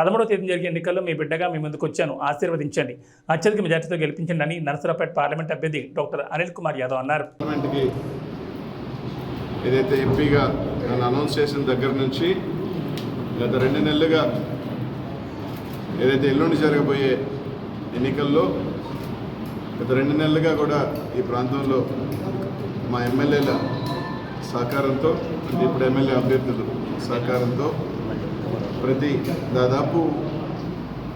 పదమూడవ తేదీ జరిగే ఎన్నికల్లో మీ బిడ్డగా మీ ముందుకు వచ్చాను. ఆశీర్వదించండి. అత్యధిక మెజార్టీతో గెలిపించండి అని నరసరావుపేట పార్లమెంట్ అభ్యర్థి డాక్టర్ అనిల్ కుమార్ యాదవ్ అన్నారు. పార్లమెంట్కి ఏదైతే ఎంపీగా నన్ను అనౌన్స్ చేసిన దగ్గర నుంచి గత రెండు నెలలుగా ఏదైతే ఎల్లుండి జరగబోయే ఎన్నికల్లో గత రెండు నెలలుగా కూడా ఈ ప్రాంతంలో మా ఎమ్మెల్యేల సహకారంతో ఇప్పుడు ఎమ్మెల్యే అభ్యర్థులు సహకారంతో ప్రతి దాదాపు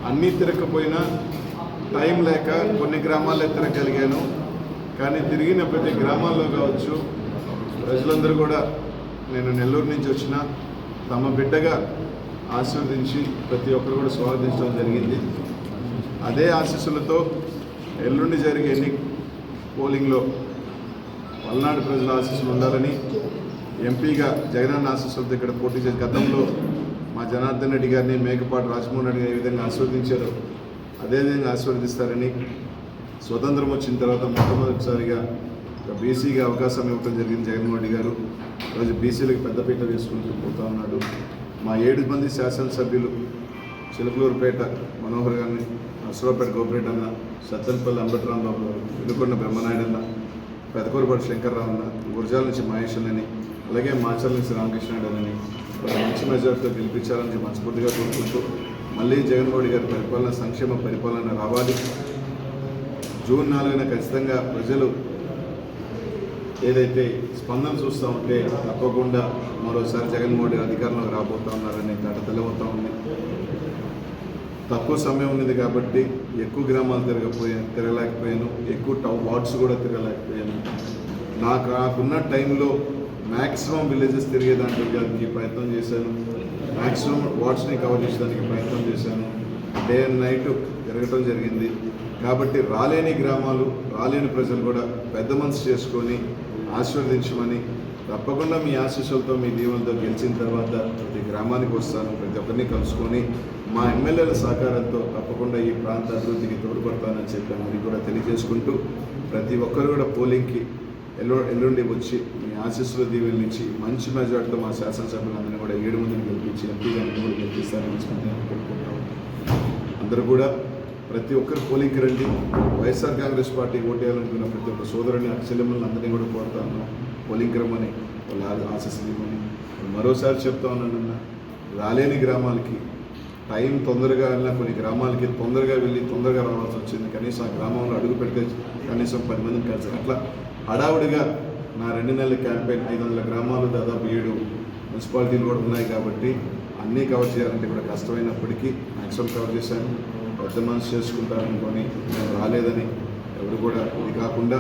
అన్నీ తిరగకపోయినా టైం లేక కొన్ని గ్రామాల్లో తిరగలిగాను కానీ తిరిగిన ప్రతి గ్రామాల్లో కావచ్చు ప్రజలందరూ కూడా నేను నెల్లూరు నుంచి వచ్చిన తమ బిడ్డగా ఆశీర్వదించి ప్రతి ఒక్కరు కూడా స్వాగతించడం జరిగింది. అదే ఆశీస్సులతో ఎల్లుండి జరిగే ఎన్ని పోలింగ్లో పల్నాడు ప్రజల ఆశీస్సులు ఉండాలని ఎంపీగా జగనన్న ఆశీస్సులతో ఇక్కడ పోటీ చేసి గతంలో మా జనార్దన్ రెడ్డి గారిని మేకపాటి రాజమోహన్ రెడ్డి గారిని ఏ విధంగా ఆశీర్వదించారో అదేవిధంగా ఆశీర్వదిస్తారని స్వతంత్రం వచ్చిన తర్వాత మొట్టమొదటిసారిగా ఒక బీసీకి అవకాశం ఇవ్వడం జరిగింది జగన్మోహన్ రెడ్డి గారు. ఈరోజు బీసీలకు పెద్దపీట వేసుకుంటూ పోతా ఉన్నాడు. మా ఏడు మంది శాసనసభ్యులు చిలుకలూరుపేట మనోహర్ గారిని అశ్వపేట గోపిరెడ్డి అన్న సత్తెనపల్లి అంబటరాంబాబు గారు వెనుకొండ బ్రహ్మనాయుడు అన్న పెదకూరుపాటి శంకర్రావు అన్న గురజాల నుంచి మహేష్ అన్నని అలాగే మాచర్ల నుంచి రామకృష్ణాయుడు అన్నని మంచి మెజార్టీతో గెలిపించాలని మనస్ఫూర్తిగా కోరుకుంటూ మళ్ళీ జగన్మోహన్ గారి పరిపాలన సంక్షేమ పరిపాలన రావాలి. జూన్ నాలుగున ఖచ్చితంగా ప్రజలు ఏదైతే స్పందన చూస్తూ ఉంటే తప్పకుండా మరోసారి జగన్మోహన్ రెడ్డి అధికారంలోకి రాబోతా ఉన్నారని గట తెలవుతా ఉంది. తక్కువ సమయం ఉన్నది కాబట్టి ఎక్కువ గ్రామాలు తిరగపోయాను తిరగలేకపోయాను. ఎక్కువ టౌ వార్డ్స్ కూడా తిరగలేకపోయాను. నాకు నాకున్న టైంలో మ్యాక్సిమం విలేజెస్ తిరిగేదానికి ప్రయత్నం చేశాను. మ్యాక్సిమం వార్డ్స్ని కవర్ చేసేదానికి ప్రయత్నం చేశాను. డే అండ్ నైట్ తిరగటం జరిగింది. కాబట్టి రాలేని గ్రామాలు రాలేని ప్రజలు కూడా పెద్ద మనసు చేసుకొని ఆశీర్వదించమని తప్పకుండా మీ ఆశీస్సులతో మీ దీవులతో గెలిచిన తర్వాత ప్రతి గ్రామానికి వస్తాను. ప్రతి ఒక్కరిని కలుసుకొని మా ఎమ్మెల్యేల సహకారంతో తప్పకుండా ఈ ప్రాంత అభివృద్ధికి తోడ్పడతానని చెప్పి మరి కూడా తెలియజేసుకుంటూ ప్రతి ఒక్కరు కూడా పోలింగ్కి ఎల్లు ఎల్లుండి వచ్చి మీ ఆశీస్సుల దీవెల నుంచి మంచి మెజార్టీతో మా శాసనసభ్యులందరినీ కూడా ఏడు మందిని గెలిపించి ఎంపీ గారిని కూడా గెలిపిస్తారని కోరుకుంటాం అందరూ కూడా ప్రతి ఒక్కరు పోలింగ్కి రండి. వైఎస్ఆర్ కాంగ్రెస్ పార్టీ ఓటేయాలనుకున్న ప్రతి ఒక్క సోదరుని అక్షలమ్మల్ని అందరినీ కూడా కోరుతా ఉన్నాం. పోలింగ్కి రమ్మని వాళ్ళు ఆశీస్సులు మరోసారి చెప్తా ఉన్నాను రాలేని గ్రామాలకి టైం తొందరగా వెళ్ళిన కొన్ని గ్రామాలకి తొందరగా వెళ్ళి తొందరగా రావాల్సి వచ్చింది. కనీసం ఆ గ్రామంలో అడుగు పెడితే కనీసం పది మందిని కలిసి అట్లా హడావుడిగా నా రెండు నెలల క్యాంపెయిన్ ఐదు వందల గ్రామాలు దాదాపు ఏడు మున్సిపాలిటీలు కూడా ఉన్నాయి కాబట్టి అన్నీ కవర్ చేయాలంటే కూడా కష్టమైనప్పటికీ మ్యాక్సిమం కవర్ చేశాను. పెద్ద మనసు చేసుకుంటారనుకొని నేను రాలేదని ఎవరు కూడా ఇది కాకుండా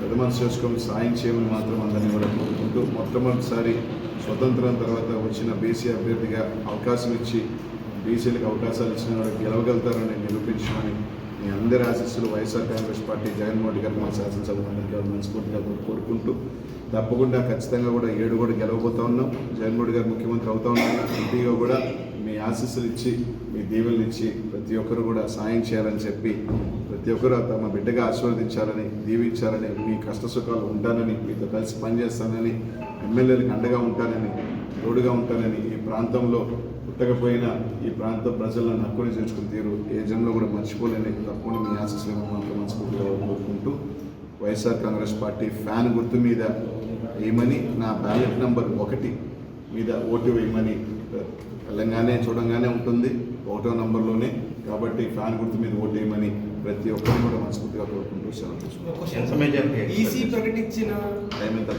పెద్ద మనసు చేసుకొని సాయం చేయమని మాత్రం అందరినీ కూడా కోరుకుంటూ మొట్టమొదటిసారి స్వతంత్రం తర్వాత వచ్చిన బీసీ అభ్యర్థిగా అవకాశం ఇచ్చి బీసీలకు అవకాశాలు ఇచ్చిన వాళ్ళకి గెలవగలుగుతారని నిరూపించమని మీ అందరి ఆశీస్సులు వైఎస్ఆర్ కాంగ్రెస్ పార్టీ జగన్మోహన్ రెడ్డి గారు మా శాసనసభ మండలి మనస్ఫూర్తిగా కోరుకుంటూ తప్పకుండా ఖచ్చితంగా కూడా ఏడు కూడా గెలవబోతా ఉన్నాం. జగన్మోహన్ రెడ్డి గారు ముఖ్యమంత్రి అవుతా ఉన్నాం ఎంపీగా కూడా మీ ఆశీస్సులు ఇచ్చి మీ దీవెనలు ఇచ్చి ప్రతి ఒక్కరు కూడా సాయం చేయాలని చెప్పి ప్రతి ఒక్కరు తమ బిడ్డగా ఆశీర్వదించాలని దీవించాలని మీ కష్ట సుఖాలు ఉంటానని మీతో కలిసి పనిచేస్తానని ఎమ్మెల్యేలకు అండగా ఉంటానని తోడుగా ఉంటానని ఈ ప్రాంతంలో పుట్టకపోయినా ఈ ప్రాంత ప్రజలను హక్కుని చేర్చుకుని తీరు. ఏ జన్మలో కూడా మర్చిపోలేని తప్పకుండా మీ ఆశీస్సులు మాత్రం మనస్ఫూర్తిగా కోరుకుంటూ వైఎస్ఆర్ కాంగ్రెస్ పార్టీ ఫ్యాన్ గుర్తు మీద వేయమని నా బ్యాలెట్ నంబర్ ఒకటి మీద ఓటు వేయమని తెలంగాణ చూడంగానే ఉంటుంది. ఒకటో నంబర్లోనే కాబట్టి ఫ్యాన్ గుర్తు మీద ఓటు వేయమని ప్రతి ఒక్కరిని కూడా మనస్ఫూర్తిగా కోరుకుంటూ సెలవు తీసుకుంటాం ప్రకటించిన టైం ఎంత